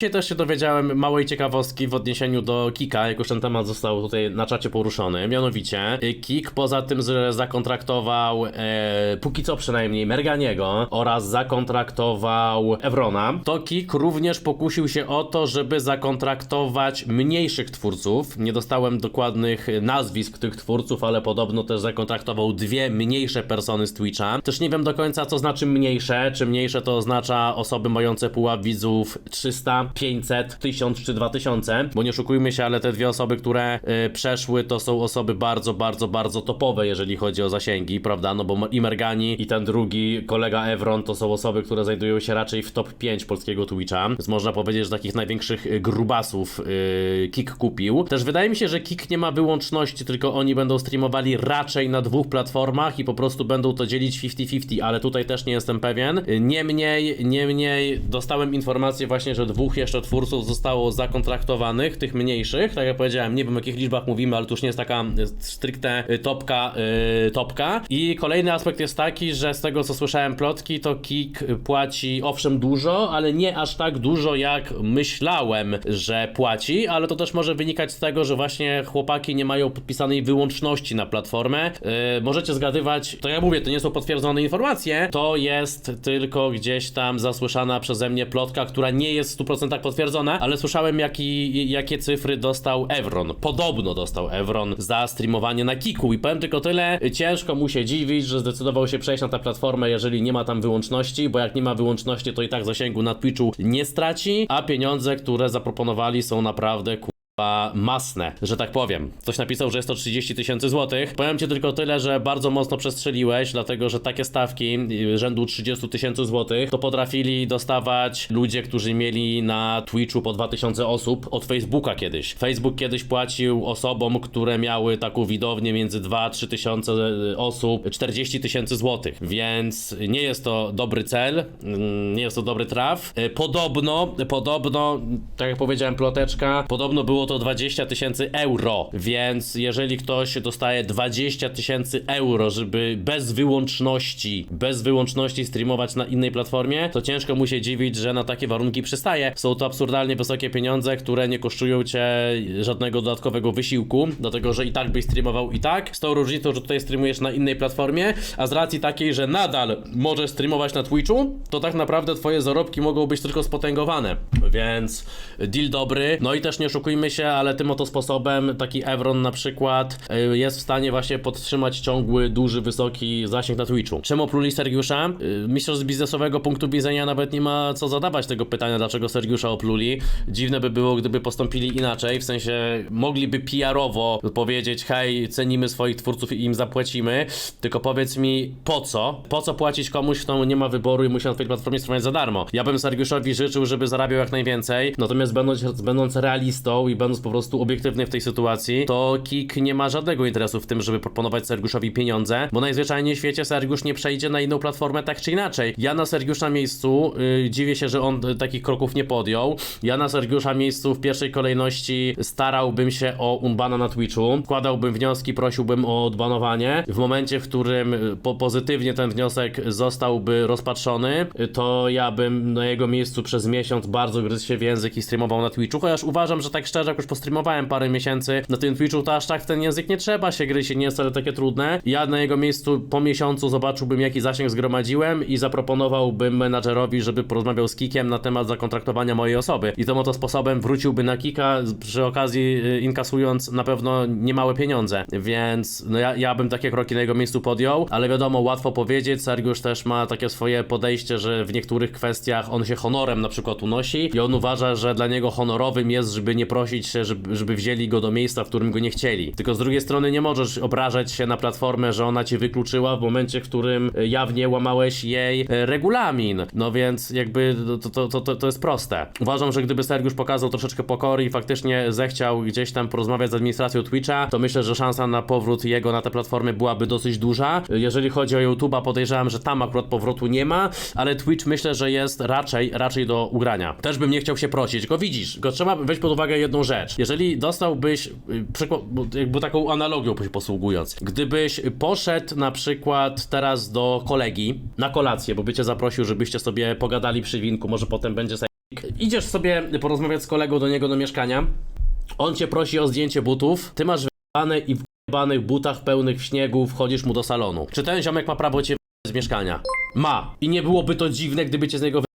Dzisiaj też się dowiedziałem małej ciekawostki w odniesieniu do Kika, jak już ten temat został tutaj na czacie poruszony. Mianowicie, y, Kik poza tym, że zakontraktował, e, póki co przynajmniej, Merganiego oraz zakontraktował Evrona, to Kik również pokusił się o to, żeby zakontraktować mniejszych twórców. Nie dostałem dokładnych nazwisk tych twórców, ale podobno też zakontraktował dwie mniejsze persony z Twitcha. Też nie wiem do końca, co znaczy mniejsze. Czy mniejsze to oznacza osoby mające pułap widzów 300, 500, 1000 czy 2000, bo nie oszukujmy się, ale te dwie osoby, które y, przeszły, to są osoby bardzo, bardzo, bardzo topowe, jeżeli chodzi o zasięgi, prawda? No bo i Mergani i ten drugi kolega Evron to są osoby, które znajdują się raczej w top 5 polskiego Twitcha, więc można powiedzieć, że takich największych y, grubasów y, Kik kupił. Też wydaje mi się, że Kik nie ma wyłączności, tylko oni będą streamowali raczej na dwóch platformach i po prostu będą to dzielić 50-50, ale tutaj też nie jestem pewien. Y, Niemniej, niemniej dostałem informację właśnie, że dwóch dwóch jeszcze twórców zostało zakontraktowanych, tych mniejszych, tak jak powiedziałem, nie wiem o jakich liczbach mówimy, ale to już nie jest taka e, stricte e, topka, yy, topka. I kolejny aspekt jest taki, że z tego co słyszałem plotki, to Kik płaci owszem dużo, ale nie aż tak dużo jak myślałem, że płaci, ale to też może wynikać z tego, że właśnie chłopaki nie mają podpisanej wyłączności na platformę. Yy, możecie zgadywać, to ja mówię, to nie są potwierdzone informacje, to jest tylko gdzieś tam zasłyszana przeze mnie plotka, która nie jest 100% tak potwierdzone, ale słyszałem jaki, jakie cyfry dostał Evron. Podobno dostał Evron za streamowanie na Kiku i powiem tylko tyle, ciężko mu się dziwić, że zdecydował się przejść na tę platformę, jeżeli nie ma tam wyłączności, bo jak nie ma wyłączności, to i tak zasięgu na Twitchu nie straci, a pieniądze, które zaproponowali są naprawdę ku masne, że tak powiem. Ktoś napisał, że jest to 30 tysięcy złotych. Powiem ci tylko tyle, że bardzo mocno przestrzeliłeś, dlatego że takie stawki y, rzędu 30 tysięcy złotych to potrafili dostawać ludzie, którzy mieli na Twitchu po 2000 osób od Facebooka kiedyś. Facebook kiedyś płacił osobom, które miały taką widownię między 2-3 tysiące y, osób 40 tysięcy złotych, więc nie jest to dobry cel, mm, nie jest to dobry traf. Y, Podobno, podobno, tak jak powiedziałem, ploteczka, podobno było to 20 tysięcy euro, więc jeżeli ktoś dostaje 20 tysięcy euro, żeby bez wyłączności, bez wyłączności streamować na innej platformie, to ciężko mu się dziwić, że na takie warunki przystaje. Są to absurdalnie wysokie pieniądze, które nie kosztują cię żadnego dodatkowego wysiłku, dlatego że i tak byś streamował i tak, z tą różnicą, że tutaj streamujesz na innej platformie, a z racji takiej, że nadal możesz streamować na Twitchu, to tak naprawdę twoje zarobki mogą być tylko spotęgowane, więc deal dobry. No i też nie oszukujmy się, ale tym oto sposobem taki Evron na przykład y, jest w stanie właśnie podtrzymać ciągły, duży, wysoki zasięg na Twitchu. Czemu opluli Sergiusza? Y, Myślę, że z biznesowego punktu widzenia nawet nie ma co zadawać tego pytania, dlaczego Sergiusza opluli. Dziwne by było, gdyby postąpili inaczej, w sensie mogliby PR-owo powiedzieć, hej, cenimy swoich twórców i im zapłacimy, tylko powiedz mi, po co? Po co płacić komuś, kto nie ma wyboru i musi na twojej platformie streamować za darmo? Ja bym Sergiuszowi życzył, żeby zarabiał jak najwięcej, natomiast będąc, będąc realistą i będąc po prostu obiektywny w tej sytuacji, to Kik nie ma żadnego interesu w tym, żeby proponować Sergiuszowi pieniądze, bo najzwyczajniej w świecie Sergiusz nie przejdzie na inną platformę tak czy inaczej. Ja na Sergiusza miejscu yy, dziwię się, że on takich kroków nie podjął. Ja na Sergiusza miejscu w pierwszej kolejności starałbym się o unbana na Twitchu, składałbym wnioski, prosiłbym o odbanowanie. W momencie, w którym y, po pozytywnie ten wniosek zostałby rozpatrzony, y, to ja bym na jego miejscu przez miesiąc bardzo gryzł się w język i streamował na Twitchu, chociaż uważam, że tak szczerze, jak już postreamowałem parę miesięcy na tym Twitchu, to aż tak w ten język nie trzeba się gryźć, nie jest wcale takie trudne. Ja na jego miejscu po miesiącu zobaczyłbym, jaki zasięg zgromadziłem i zaproponowałbym menadżerowi, żeby porozmawiał z Kikiem na temat zakontraktowania mojej osoby. I tym oto sposobem wróciłby na Kika, przy okazji y, inkasując na pewno niemałe pieniądze. Więc no ja, ja bym takie kroki na jego miejscu podjął, ale wiadomo, łatwo powiedzieć. Sergiusz też ma takie swoje podejście, że w niektórych kwestiach on się honorem na przykład unosi i on uważa, że dla niego honorowym jest, żeby nie prosić się, żeby, żeby wzięli go do miejsca, w którym go nie chcieli. Tylko z drugiej strony nie możesz obrażać się na platformę, że ona cię wykluczyła w momencie, w którym e, jawnie łamałeś jej e, regulamin. No więc jakby to, to, to, to, jest proste. Uważam, że gdyby Sergiusz pokazał troszeczkę pokory i faktycznie zechciał gdzieś tam porozmawiać z administracją Twitcha, to myślę, że szansa na powrót jego na tę platformę byłaby dosyć duża. Jeżeli chodzi o YouTube'a, podejrzewam, że tam akurat powrotu nie ma, ale Twitch myślę, że jest raczej, raczej do ugrania. Też bym nie chciał się prosić, tylko widzisz, tylko trzeba weź pod uwagę jedną rzecz. Jeżeli dostałbyś, y, jakby taką analogią posługując, gdybyś poszedł na przykład teraz do kolegi na kolację, bo by cię zaprosił, żebyście sobie pogadali przy winku, może potem będzie Idziesz sobie porozmawiać z kolegą do niego do mieszkania, on cię prosi o zdjęcie butów, ty masz wyjebane i w butach pełnych śniegu wchodzisz mu do salonu. Czy ten ziomek ma prawo cię z mieszkania? Ma. I nie byłoby to dziwne, gdyby cię z niego.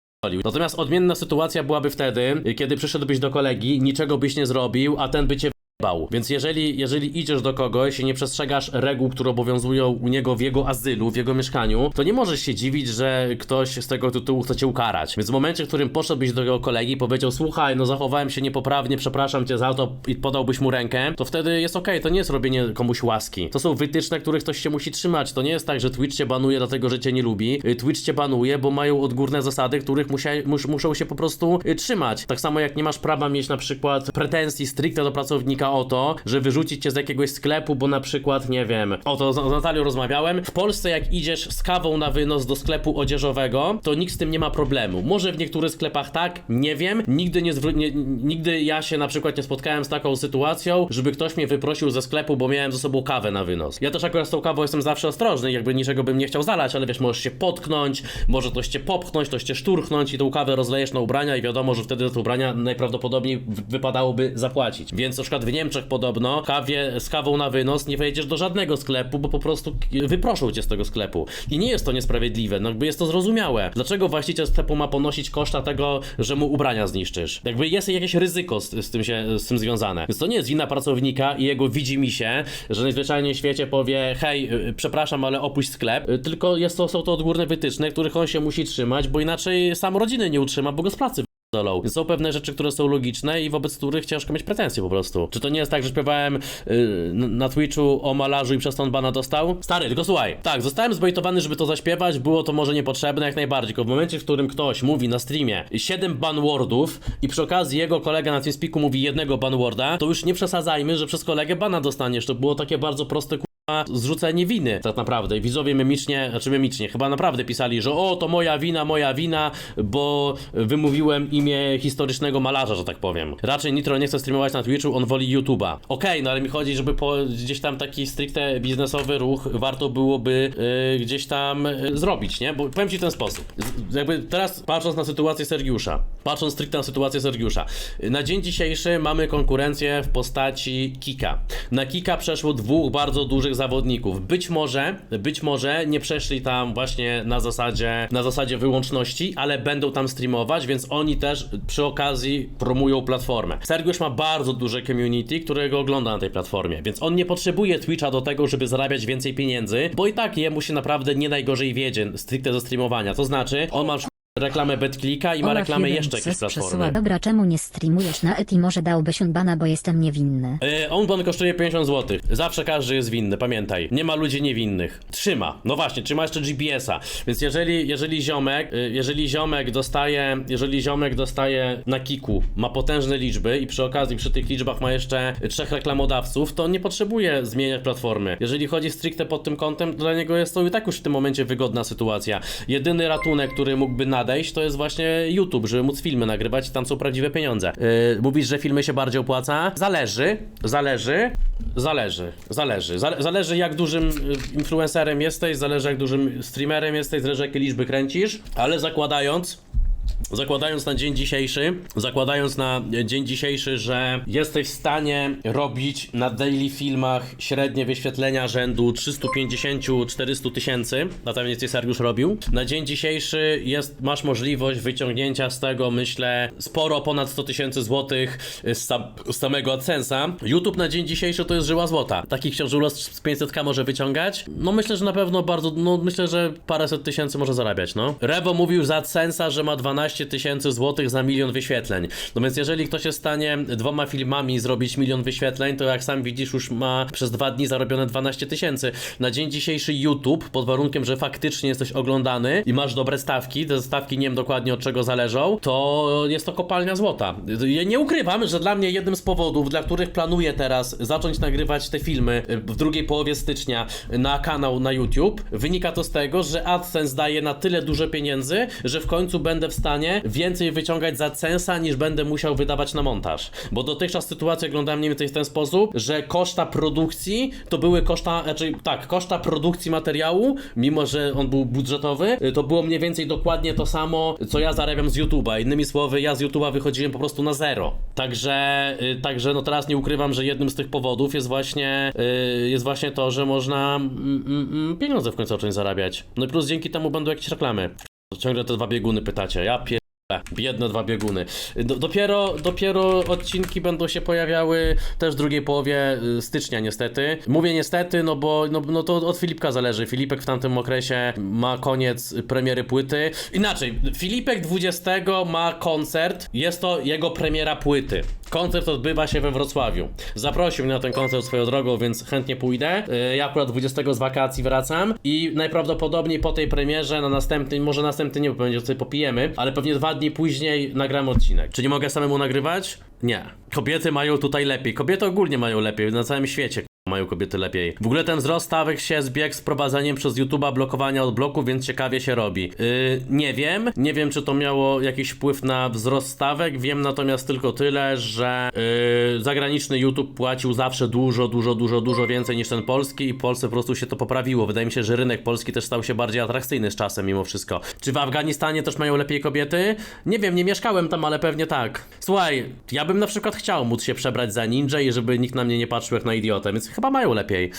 Natomiast odmienna sytuacja byłaby wtedy, kiedy przyszedłbyś do kolegi, niczego byś nie zrobił, a ten by cię Bał. Więc jeżeli, jeżeli idziesz do kogoś i nie przestrzegasz reguł, które obowiązują u niego w jego azylu, w jego mieszkaniu, to nie możesz się dziwić, że ktoś z tego tytułu chce cię ukarać. Więc w momencie, w którym poszedłbyś do jego kolegi i powiedział, słuchaj, no zachowałem się niepoprawnie, przepraszam cię za to i podałbyś mu rękę, to wtedy jest okej, to nie jest robienie komuś łaski. To są wytyczne, których ktoś się musi trzymać. To nie jest tak, że Twitch cię banuje dlatego, że cię nie lubi. Y, Twitch cię banuje, bo mają odgórne zasady, których musia, mus, muszą się po prostu y, trzymać. Tak samo jak nie masz prawa mieć na przykład pretensji stricte do pracownika o to, że wyrzucić cię z jakiegoś sklepu, bo na przykład, nie wiem, o to z Natalią rozmawiałem. W Polsce jak idziesz z kawą na wynos do sklepu odzieżowego, to nikt z tym nie ma problemu. Może w niektórych sklepach tak, nie wiem. Nigdy nie, nie nigdy ja się na przykład nie spotkałem z taką sytuacją, żeby ktoś mnie wyprosił ze sklepu, bo miałem ze sobą kawę na wynos. Ja też akurat z tą kawą jestem zawsze ostrożny, jakby niczego bym nie chciał zalać, ale wiesz, możesz się potknąć, może ktoś cię popchnąć, ktoś cię szturchnąć i tą kawę rozlejesz na ubrania i wiadomo, że wtedy za te ubrania najprawdopodobniej wypadałoby zapłacić. Więc na przykład w Niemczech podobno kawie, z kawą na wynos nie wejdziesz do żadnego sklepu, bo po prostu wyproszą cię z tego sklepu. I nie jest to niesprawiedliwe, no jakby jest to zrozumiałe. Dlaczego właściciel sklepu ma ponosić koszta tego, że mu ubrania zniszczysz? Jakby jest jakieś ryzyko z, z, tym, się, z tym związane. Więc to nie jest wina pracownika i jego widzi mi się, że najzwyczajniej w świecie powie hej, y, przepraszam, ale opuść sklep, Y, tylko jest to, są to odgórne wytyczne, których on się musi trzymać, bo inaczej sam rodziny nie utrzyma, bo go z pracy Są pewne rzeczy, które są logiczne i wobec których ciężko mieć pretensje po prostu. Czy to nie jest tak, że śpiewałem yy, na Twitchu o malarzu i przez to on bana dostał? Stary, tylko słuchaj. Tak, zostałem zbejtowany, żeby to zaśpiewać, było to może niepotrzebne jak najbardziej, tylko w momencie, w którym ktoś mówi na streamie 7 banwordów i przy okazji jego kolega na TeamSpeaku mówi jednego banworda, to już nie przesadzajmy, że przez kolegę bana dostaniesz. To było takie bardzo proste zrzucenie winy tak naprawdę. I Widzowie memicznie, znaczy memicznie, chyba naprawdę pisali, że o, to moja wina, moja wina, bo wymówiłem imię historycznego malarza, że tak powiem. Raczej Nitro nie chce streamować na Twitchu, on woli YouTube'a. Okej, no ale mi chodzi, żeby po gdzieś tam taki stricte biznesowy ruch warto byłoby yy, gdzieś tam yy, zrobić, nie? Bo powiem ci w ten sposób. Z, jakby teraz patrząc na sytuację Sergiusza, patrząc stricte na sytuację Sergiusza, na dzień dzisiejszy mamy konkurencję w postaci Kika. Na Kika przeszło dwóch bardzo dużych zawodników. Być może, być może nie przeszli tam właśnie na zasadzie, na zasadzie wyłączności, ale będą tam streamować, więc oni też przy okazji promują platformę. Sergiusz ma bardzo duże community, którego ogląda na tej platformie, więc on nie potrzebuje Twitcha do tego, żeby zarabiać więcej pieniędzy, bo i tak jemu się naprawdę nie najgorzej wiedzie stricte ze streamowania. To znaczy, on ma reklamę BetClicka i ma Olaf reklamę jeden jeszcze jakiejś przesyła platformy. dobra czemu nie streamujesz na Eti może dałbyś bana bo jestem niewinny. E, On kosztuje 50 zł. Zawsze każdy jest winny, pamiętaj. Nie ma ludzi niewinnych. Trzyma. No właśnie, trzyma jeszcze GPS-a. Więc jeżeli, jeżeli ziomek, y, jeżeli ziomek dostaje, jeżeli ziomek dostaje na kiku, ma potężne liczby i przy okazji przy tych liczbach ma jeszcze trzech reklamodawców, to nie potrzebuje zmieniać platformy. Jeżeli chodzi stricte pod tym kątem, to dla niego jest to i tak już w tym momencie wygodna sytuacja. Jedyny ratunek, który mógłby nadejść, to jest właśnie YouTube, żeby móc filmy nagrywać tam są prawdziwe pieniądze. Yy, mówisz, że filmy się bardziej opłaca? Zależy, zależy, zależy, zależy. Zale- zależy jak dużym y, influencerem jesteś, zależy jak dużym streamerem jesteś, zależy jakie liczby kręcisz, ale zakładając, Zakładając na dzień dzisiejszy, zakładając na dzień dzisiejszy, że jesteś w stanie robić na daily filmach średnie wyświetlenia rzędu 350-400 tysięcy, na pewno jest Sergiusz robił, na dzień dzisiejszy jest, masz możliwość wyciągnięcia z tego, myślę, sporo ponad 100 tysięcy złotych z, sam, z samego AdSense'a. YouTube na dzień dzisiejszy to jest żyła złota. Takich książulos z 500k może wyciągać? No myślę, że na pewno bardzo, no myślę, że paręset tysięcy może zarabiać, no. Rewo mówił za AdSense'a, że ma 12 tysięcy złotych za milion wyświetleń. No więc jeżeli ktoś jest w stanie dwoma filmami zrobić milion wyświetleń, to jak sam widzisz, już ma przez dwa dni zarobione 12 tysięcy. Na dzień dzisiejszy YouTube, pod warunkiem, że faktycznie jesteś oglądany i masz dobre stawki, te stawki nie wiem dokładnie od czego zależą, to jest to kopalnia złota. Ja nie ukrywam, że dla mnie jednym z powodów, dla których planuję teraz zacząć nagrywać te filmy w drugiej połowie stycznia na kanał na YouTube, wynika to z tego, że AdSense daje na tyle dużo pieniędzy, że w końcu będę w stanie stanie więcej wyciągać za censa niż będę musiał wydawać na montaż. Bo dotychczas sytuacja wyglądała mniej więcej w ten sposób, że koszta produkcji to były koszta, znaczy tak, koszta produkcji materiału, mimo że on był budżetowy, y, to było mniej więcej dokładnie to samo, co ja zarabiam z YouTube'a. Innymi słowy, ja z YouTube'a wychodziłem po prostu na zero. Także, y, także no teraz nie ukrywam, że jednym z tych powodów jest właśnie, y, jest właśnie to, że można mm, mm, mm, pieniądze w końcu zacząć zarabiać. No i plus dzięki temu będą jakieś reklamy. Ciągle te dwa bieguny pytacie. Ja pier... Biedne dwa bieguny. Do, dopiero, dopiero odcinki będą się pojawiały też w drugiej połowie y, stycznia niestety. Mówię niestety, no bo no, no to od Filipka zależy. Filipek w tamtym okresie ma koniec premiery płyty. Inaczej, Filipek 20 ma koncert. Jest to jego premiera płyty. Koncert odbywa się we Wrocławiu. Zaprosił mnie na ten koncert swoją drogą, więc chętnie pójdę. Y, Ja akurat 20 z wakacji wracam i najprawdopodobniej po tej premierze na następny, może następny nie, bo będzie sobie popijemy, ale pewnie dwa dni później nagramy odcinek. Czy nie mogę samemu nagrywać? Nie. Kobiety mają tutaj lepiej. Kobiety ogólnie mają lepiej, na całym świecie. Mają kobiety lepiej. W ogóle ten wzrost stawek się zbiegł z prowadzeniem przez YouTube'a blokowania od bloku, więc ciekawie się robi. Yy, nie wiem, nie wiem czy to miało jakiś wpływ na wzrost stawek. Wiem natomiast tylko tyle, że yy, zagraniczny YouTube płacił zawsze dużo, dużo, dużo, dużo więcej niż ten polski i Polsce po prostu się to poprawiło. Wydaje mi się, że rynek polski też stał się bardziej atrakcyjny z czasem mimo wszystko. Czy w Afganistanie też mają lepiej kobiety? Nie wiem, nie mieszkałem tam, ale pewnie tak. Słuchaj, ja bym na przykład chciał móc się przebrać za ninja i żeby nikt na mnie nie patrzył jak na idiotę, więc chyba mają lepiej.